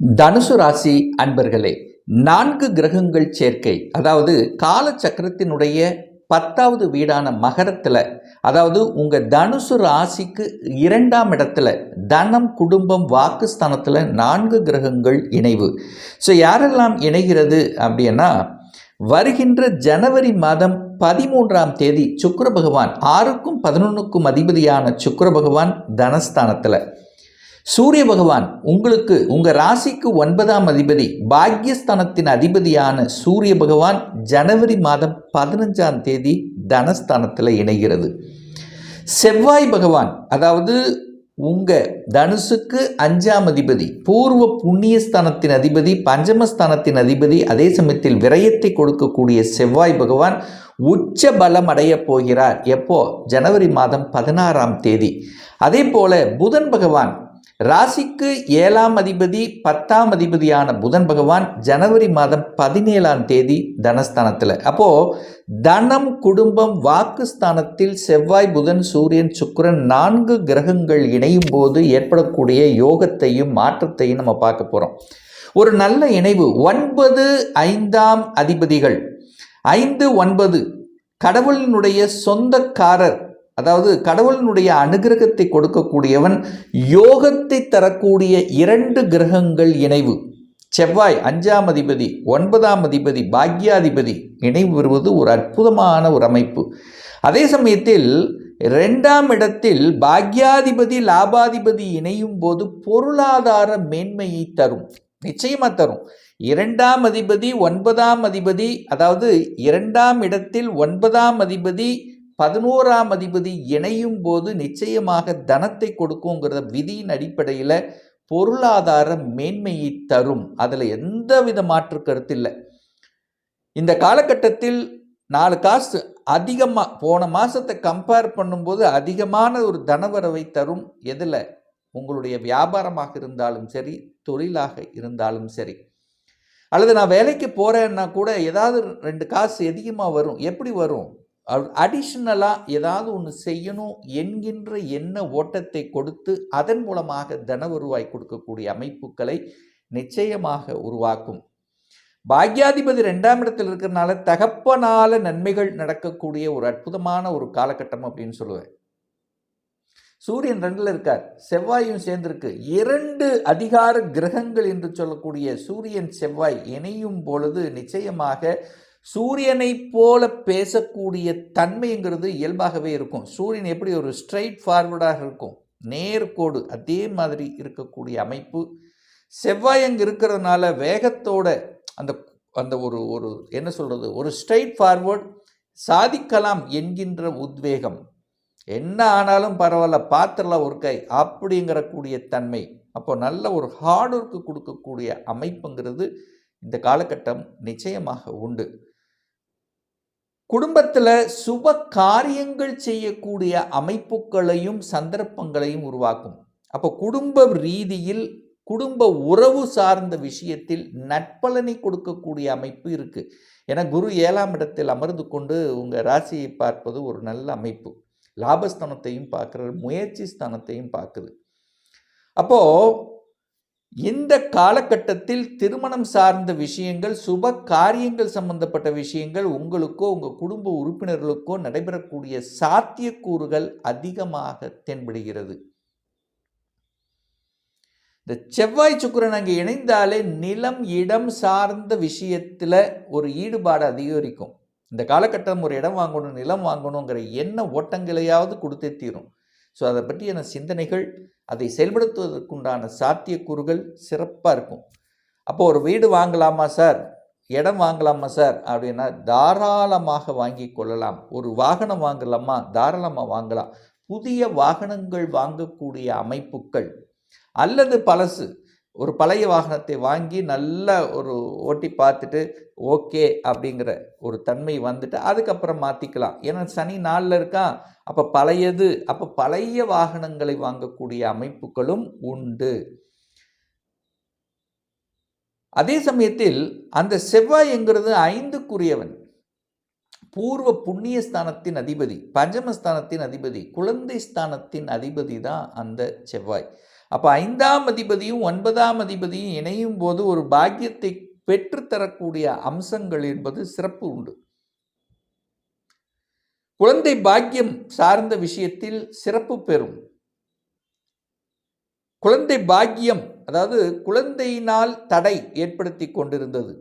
தனுசு ராசி அன்பர்களே நான்கு கிரகங்கள் சேர்க்கை. அதாவது காலச்சக்கரத்தினுடைய பத்தாவது வீடான மகரத்தில் அதாவது உங்கள் தனுசு ராசிக்கு இரண்டாம் இடத்துல தனம் குடும்பம் வாக்குஸ்தானத்தில் நான்கு கிரகங்கள் இணைவு. ஸோ யாரெல்லாம் இணைகிறது அப்படின்னா வருகின்ற ஜனவரி மாதம் பதிமூன்றாம் தேதி சுக்கர பகவான் ஆறுக்கும் பதினொன்றுக்கும் அதிபதியான சுக்கர பகவான் தனஸ்தானத்தில். சூரிய பகவான் உங்களுக்கு உங்கள் ராசிக்கு ஒன்பதாம் அதிபதி பாக்யஸ்தானத்தின் அதிபதியான சூரிய பகவான் ஜனவரி மாதம் பதினஞ்சாம் தேதி தனஸ்தானத்தில் இணைகிறது. செவ்வாய் பகவான் அதாவது உங்கள் தனுசுக்கு அஞ்சாம் அதிபதி பூர்வ புண்ணியஸ்தானத்தின் அதிபதி பஞ்சமஸ்தானத்தின் அதிபதி அதே சமயத்தில் விரயத்தை கொடுக்கக்கூடிய செவ்வாய் பகவான் உச்ச பலம் அடையப் போகிறார். எப்போ? ஜனவரி மாதம் பதினாறாம் தேதி. அதே போல புதன் பகவான் ராசிக்கு ஏழாம் அதிபதி பத்தாம் அதிபதியான புதன் பகவான் ஜனவரி மாதம் பதினேழாம் தேதி தனஸ்தானத்தில். அப்போது தனம் குடும்பம் வாக்குஸ்தானத்தில் செவ்வாய் புதன் சூரியன் சுக்கிரன் நான்கு கிரகங்கள் இணையும் போது ஏற்படக்கூடிய யோகத்தையும் மாற்றத்தையும் நம்ம பார்க்க போகிறோம் ஒரு நல்ல இணைவு. ஒன்பது ஐந்தாம் அதிபதிகள். ஐந்து ஒன்பது கடவுளினுடைய சொந்தக்காரர் அதாவது கடவுளினுடைய அனுகிரகத்தை கொடுக்கக்கூடியவன் யோகத்தை தரக்கூடிய இரண்டு கிரகங்கள் இணைவு. செவ்வாய் அஞ்சாம் அதிபதி ஒன்பதாம் அதிபதி பாக்யாதிபதி இணைவு வருவது ஒரு அற்புதமான ஒரு அமைப்பு. அதே சமயத்தில் ரெண்டாம் இடத்தில் பாக்யாதிபதி லாபாதிபதி இணையும் போது பொருளாதார மேன்மையை தரும் நிச்சயமாக தரும். இரண்டாம் அதிபதி ஒன்பதாம் அதிபதி அதாவது இரண்டாம் இடத்தில் ஒன்பதாம் அதிபதி பதினோராம் அதிபதி இணையும் போது நிச்சயமாக தனத்தை கொடுக்குங்கிறத விதியின் அடிப்படையில் பொருளாதார மேன்மையை தரும். அதில் எந்த வித மாற்று கருத்து இல்லை. இந்த காலகட்டத்தில் நாலு காசு அதிகமாக போன மாதத்தை கம்பேர் பண்ணும்போது அதிகமான ஒரு தனவரவை தரும். எதில்? உங்களுடைய வியாபாரமாக இருந்தாலும் சரி தொழிலாக இருந்தாலும் சரி. அல்லது நான் வேலைக்கு போகிறேன்னா கூட ஏதாவது ரெண்டு காசு அதிகமாக வரும். எப்படி வரும்? அடிஷ்னலாக ஏதாவது ஒன்று செய்யணும் என்கின்ற எண்ண ஓட்டத்தை கொடுத்து அதன் மூலமாக தன வருவாய் கொடுக்கக்கூடிய அமைப்புகளை நிச்சயமாக உருவாக்கும். பாக்யாதிபதி ரெண்டாம் இடத்தில் இருக்கிறனால தகப்பனால நன்மைகள் நடக்கக்கூடிய ஒரு அற்புதமான ஒரு காலகட்டம் அப்படின்னு சொல்லுவேன். சூரியன் ரெண்டில் இருக்கார் செவ்வாயும் சேர்ந்திருக்கு. இரண்டு அதிகார கிரகங்கள் என்று சொல்லக்கூடிய சூரியன் செவ்வாய் இணையும் பொழுது நிச்சயமாக சூரியனை போல பேசக்கூடிய தன்மைங்கிறது இயல்பாகவே இருக்கும். சூரியன் எப்படி ஒரு ஸ்ட்ரைட் ஃபார்வர்டாக இருக்கும்? நேர்கோடு அதே மாதிரி இருக்கக்கூடிய அமைப்பு. செவ்வாய் அங்கே இருக்கிறதுனால வேகத்தோட அந்த அந்த ஒரு ஒரு என்ன சொல்கிறது ஒரு ஸ்ட்ரைட் ஃபார்வர்ட் சாதிக்கலாம் என்கின்ற உத்வேகம். என்ன ஆனாலும் பரவாயில்ல பாத்திரலாம் ஒரு கை அப்படிங்கிற கூடிய தன்மை. அப்போ நல்ல ஒரு ஹார்ட் ஒர்க்கு கொடுக்கக்கூடிய அமைப்புங்கிறது இந்த காலகட்டம் நிச்சயமாக உண்டு. குடும்பத்தில் சுப காரியங்கள் செய்யக்கூடிய அமைப்புகளையும் சந்தர்ப்பங்களையும் உருவாக்கும். அப்போ குடும்ப ரீதியில் குடும்ப உறவு சார்ந்த விஷயத்தில் நட்பலனை கொடுக்கக்கூடிய அமைப்பு இருக்குது ஏன்னா குரு ஏழாம் இடத்தில் அமர்ந்து கொண்டு உங்கள் ராசியை பார்ப்பது ஒரு நல்ல அமைப்பு. லாபஸ்தானத்தையும் பார்க்குற முயற்சி ஸ்தானத்தையும் பார்க்குது. அப்போது இந்த காலகட்டத்தில் திருமணம் சார்ந்த விஷயங்கள் சுப காரியங்கள் சம்பந்தப்பட்ட விஷயங்கள் உங்களுக்கோ உங்கள் குடும்ப உறுப்பினர்களுக்கோ நடைபெறக்கூடிய சாத்தியக்கூறுகள் அதிகமாக தென்படுகிறது. இந்த செவ்வாய் சுக்கரன் அங்கே இணைந்தாலே நிலம் இடம் சார்ந்த விஷயத்தில் ஒரு ஈடுபாடு அதிகரிக்கும். இந்த காலகட்டம் ஒரு இடம் வாங்கணும் நிலம் வாங்கணுங்கிற என்ன ஓட்டங்களையாவது கொடுத்தே தீரும். ஸோ அதை பற்றியான சிந்தனைகள் அதை செயல்படுத்துவதற்குண்டான சாத்தியக்கூறுகள் சிறப்பாக இருக்கும். அப்போ ஒரு வீடு வாங்கலாமா சார்? இடம் வாங்கலாமா சார்? அப்படின்னா தாராளமாக வாங்கி கொள்ளலாம். ஒரு வாகனம் வாங்கலாமா? தாராளமாக வாங்கலாம். புதிய வாகனங்கள் வாங்கக்கூடிய அமைப்புகள் அல்லது பழசு. ஒரு பழைய வாகனத்தை வாங்கி நல்ல ஒரு ஓட்டி பார்த்துட்டு ஓகே அப்படிங்கிற ஒரு தன்மை வந்துட்டு அதுக்கப்புறம் மாற்றிக்கலாம் ஏன்னா சனி நாளில் இருக்கான். அப்போ பழையது அப்போ பழைய வாகனங்களை வாங்கக்கூடிய அமைப்புகளும் உண்டு. அதே சமயத்தில் அந்த செவ்வாய்ங்கிறது ஐந்துக்குரியவன். பூர்வ புண்ணிய ஸ்தானத்தின் அதிபதி பஞ்சமஸ்தானத்தின் அதிபதி குழந்தை ஸ்தானத்தின் அதிபதி தான் அந்த செவ்வாய். அப்போ ஐந்தாம் அதிபதியும் ஒன்பதாம் அதிபதியும் இணையும் போது ஒரு பாக்கியத்தை பெற்றுத்தரக்கூடிய அம்சங்கள் என்பது சிறப்பு உண்டு. குழந்தை பாக்கியம் சார்ந்த விஷயத்தில் சிறப்பு பெறும். குழந்தை பாக்கியம் அதாவது குழந்தையினால் தடை ஏற்படுத்தி கொண்டிருந்தது.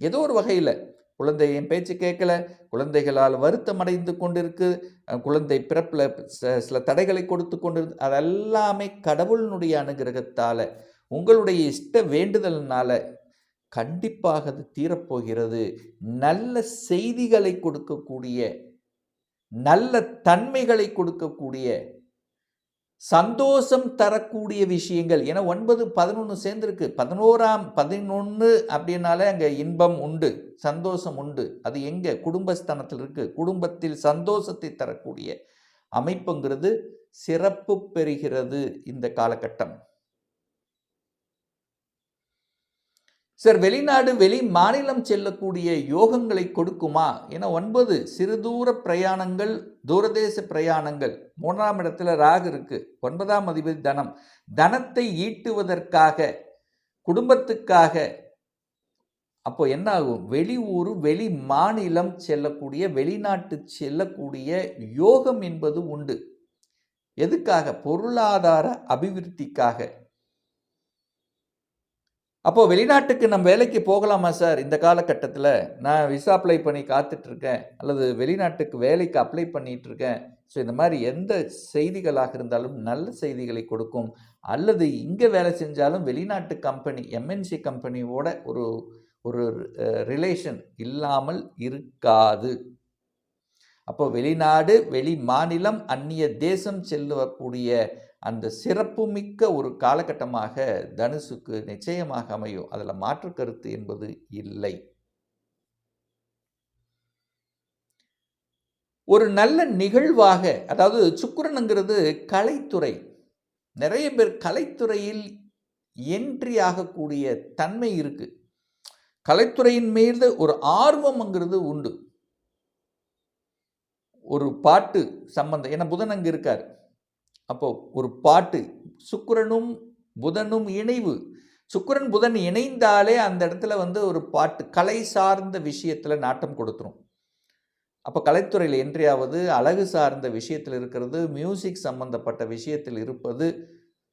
ஏதோ ஒரு வகையில் குழந்தையின் பேச்சு கேட்கல. குழந்தைகளால் வருத்தம் அடைந்து கொண்டிருக்கு. குழந்தை பிறப்பில் சில தடைகளை கொடுத்து கொண்டிருக்கு. அதெல்லாமே கடவுளினுடைய அனுகிரகத்தால் உங்களுடைய இஷ்ட வேண்டுதல்னால கண்டிப்பாக அது தீரப்போகிறது. நல்ல செய்திகளை கொடுக்கக்கூடிய நல்ல தன்மைகளை கொடுக்கக்கூடிய சந்தோஷம் தரக்கூடிய விஷயங்கள். ஏன்னா ஒன்பது பதினொன்று சேர்ந்துருக்கு. பதினோராம் பதினொன்று அப்படின்னாலே அங்கே இன்பம் உண்டு சந்தோஷம் உண்டு. அது எங்கே? குடும்பஸ்தானத்தில் இருக்குது குடும்பத்தில் சந்தோஷத்தை தரக்கூடிய அமைப்புங்கிறது சிறப்பு பெறுகிறது இந்த காலகட்டம். சார் வெளிநாடு வெளி மாநிலம் செல்லக்கூடிய யோகங்களை கொடுக்குமா? என ஒன்பது சிறுதூர பிரயாணங்கள் தூரதேச பிரயாணங்கள். மூன்றாம் இடத்துல ராகு இருக்கு. ஒன்பதாம் அதிபதி தனம். தனத்தை ஈட்டுவதற்காக குடும்பத்துக்காக. அப்போ என்ன ஆகும்? வெளி ஊர் வெளி மாநிலம் செல்லக்கூடிய வெளிநாட்டு செல்லக்கூடிய யோகம் என்பது உண்டு. எதுக்காக? பொருளாதார அபிவிருத்திக்காக. அப்போது வெளிநாட்டுக்கு நம்ம வேலைக்கு போகலாமா சார்? இந்த காலகட்டத்தில் நான் விசா அப்ளை பண்ணி காத்துட்ருக்கேன். அல்லது வெளிநாட்டுக்கு வேலைக்கு அப்ளை பண்ணிகிட்ருக்கேன் இருக்கேன் ஸோ இந்த மாதிரி எந்த செய்திகளாக இருந்தாலும் நல்ல செய்திகளை கொடுக்கும். அல்லது இங்கே வேலை செஞ்சாலும் வெளிநாட்டு கம்பெனி எம்என்சி கம்பெனியோட ஒரு ஒரு ரிலேஷன் இல்லாமல் இருக்காது. அப்போ வெளிநாடு வெளி மாநிலம் அந்நிய தேசம் செல்லக்கூடிய அந்த சிறப்புமிக்க ஒரு காலகட்டமாக தனுசுக்கு நிச்சயமாக அமையும். அதில் மாற்று கருத்து என்பது இல்லை. ஒரு நல்ல நிகழ்வாக அதாவது சுக்கிரனுங்கிறது கலைத்துறை. நிறைய பேர் கலைத்துறையில் என்ட்ரி ஆகக்கூடிய தன்மை இருக்கு. கலைத்துறையின் மீது ஒரு ஆர்வம்ங்கிறது உண்டு. ஒரு பாட்டு சம்பந்தம் ஏன்னா புதன் அங்கே இருக்கார். அப்போ ஒரு பாட்டு சுக்கரனும் புதனும் இணைவு. சுக்கரன் புதன் இணைந்தாலே அந்த இடத்துல வந்து ஒரு பாட்டு கலை சார்ந்த விஷயத்தில் நாட்டம் கொடுத்துரும். அப்போ கலைத்துறையில் என்றியாவது அழகு சார்ந்த விஷயத்தில் இருக்கிறது மியூசிக் சம்பந்தப்பட்ட விஷயத்தில் இருப்பது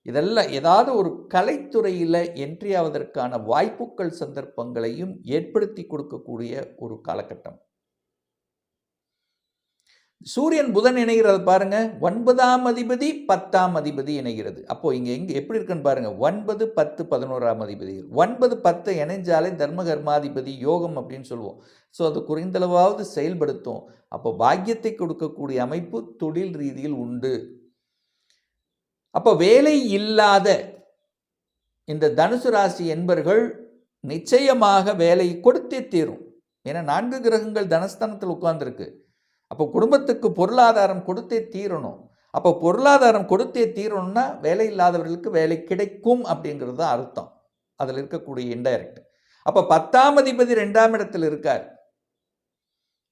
இதெல்லாம் ஏதாவது ஒரு கலைத்துறையில் என்றியாவதற்கான வாய்ப்புகள் சந்தர்ப்பங்களையும் ஏற்படுத்தி கொடுக்கக்கூடிய ஒரு காலகட்டம். சூரியன் புதன் இணைகிறது பாருங்க. ஒன்பதாம் அதிபதி பத்தாம் அதிபதி இணைகிறது. அப்போ இங்க எங்க எப்படி இருக்குன்னு பாருங்க. ஒன்பது பத்து பதினோராம் அதிபதி. ஒன்பது பத்து இணைஞ்சாலே தர்ம கர்மாதிபதி யோகம் அப்படின்னு சொல்லுவோம். ஸோ அது குறைந்தளவாவது செயல்படுத்தும். அப்போ பாக்கியத்தை கொடுக்கக்கூடிய அமைப்பு தொழில் ரீதியில் உண்டு. அப்போ வேலை இல்லாத இந்த தனுசு ராசி என்பர்கள் நிச்சயமாக வேலை கொடுத்தே தீரும். ஏன்னா நான்கு கிரகங்கள் தனஸ்தானத்தில் உட்கார்ந்துருக்கு. அப்போ குடும்பத்துக்கு பொருளாதாரம் கொடுத்தே தீரணும். அப்போ பொருளாதாரம் கொடுத்தே தீரணும்னா வேலை இல்லாதவர்களுக்கு வேலை கிடைக்கும் அப்படிங்கிறது தான் அர்த்தம். அதில் இருக்கக்கூடிய இன்டைரக்ட் அப்போ பத்தாம் அதிபதி ரெண்டாம் இடத்தில் இருக்கார்.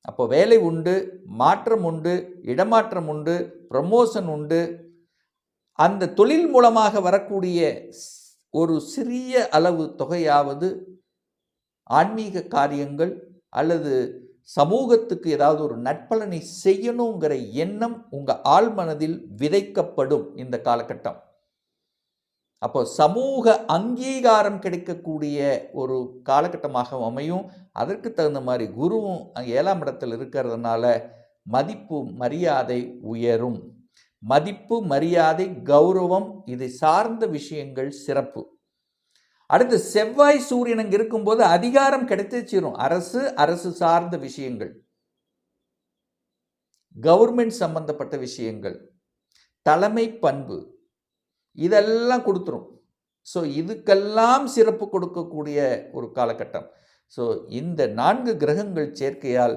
அப்போ வேலை உண்டு மாற்றம் உண்டு இடமாற்றம் உண்டு ப்ரமோஷன் உண்டு. அந்த தொழில் மூலமாக வரக்கூடிய ஒரு சிறிய அளவு தொகையாவது ஆன்மீக காரியங்கள் அல்லது சமூகத்துக்கு ஏதாவது ஒரு நட்பலனை செய்யணுங்கிற எண்ணம் உங்கள் ஆழ்மனதில் விதைக்கப்படும் இந்த காலகட்டம். அப்போ சமூக அங்கீகாரம் கிடைக்கக்கூடிய ஒரு காலகட்டமாக அமையும். அதற்கு தகுந்த மாதிரி குருவும் ஏழாம் இடத்தில் இருக்கிறதுனால மதிப்பு மரியாதை உயரும். மதிப்பு மரியாதை கௌரவம் இதை சார்ந்த விஷயங்கள் சிறப்பு. அடுத்து செவ்வாய் சூரியன் அங்கே இருக்கும்போது அதிகாரம் கிடைத்தே சேரும் அரசு அரசு சார்ந்த விஷயங்கள். கவர்மெண்ட் சம்பந்தப்பட்ட விஷயங்கள். தலைமை பண்பு. இதெல்லாம் கொடுத்துரும். ஸோ இதுக்கெல்லாம் சிறப்பு கொடுக்கக்கூடிய ஒரு காலகட்டம். ஸோ இந்த நான்கு கிரகங்கள் சேர்க்கையால்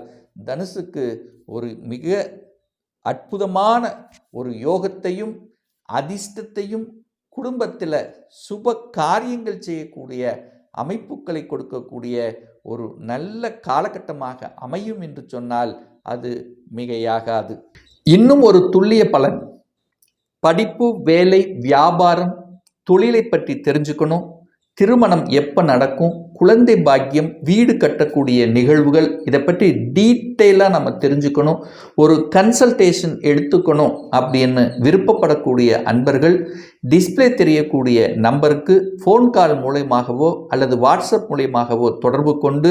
தனுசுக்கு ஒரு மிக அற்புதமான ஒரு யோகத்தையும் அதிர்ஷ்டத்தையும் குடும்பத்தில் சுப காரியங்கள் செய்யக்கூடிய அமைப்புகளை கொடுக்கக்கூடிய ஒரு நல்ல காலகட்டமாக அமையும் என்று சொன்னால் அது மிகையாகாது. இன்னும் ஒரு துல்லிய பலன். படிப்பு வேலை வியாபாரம் தொழிலை பற்றி தெரிஞ்சுக்கணும். திருமணம் எப்போ நடக்கும்? குழந்தை பாக்கியம் வீடு கட்டக்கூடிய நிகழ்வுகள் இதை பற்றி டீட்டெயிலாக நம்ம தெரிஞ்சுக்கணும். ஒரு கன்சல்டேஷன் எடுத்துக்கணும் அப்படின்னு விருப்பப்படக்கூடிய அன்பர்கள் டிஸ்ப்ளே தெரியக்கூடிய நம்பருக்கு ஃபோன் கால் மூலயமாகவோ அல்லது வாட்ஸ்அப் மூலயமாகவோ தொடர்பு கொண்டு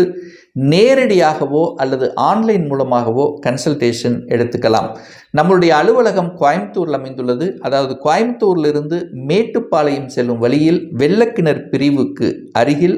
நேரடியாகவோ அல்லது ஆன்லைன் மூலமாகவோ கன்சல்டேஷன் எடுத்துக்கலாம். நம்மளுடைய அலுவலகம் கோயம்புத்தூரில் அமைந்துள்ளது. அதாவது கோயம்புத்தூரிலிருந்து மேட்டுப்பாளையம் செல்லும் வழியில் வெள்ளக்கிணர் பிரிவுக்கு அருகில்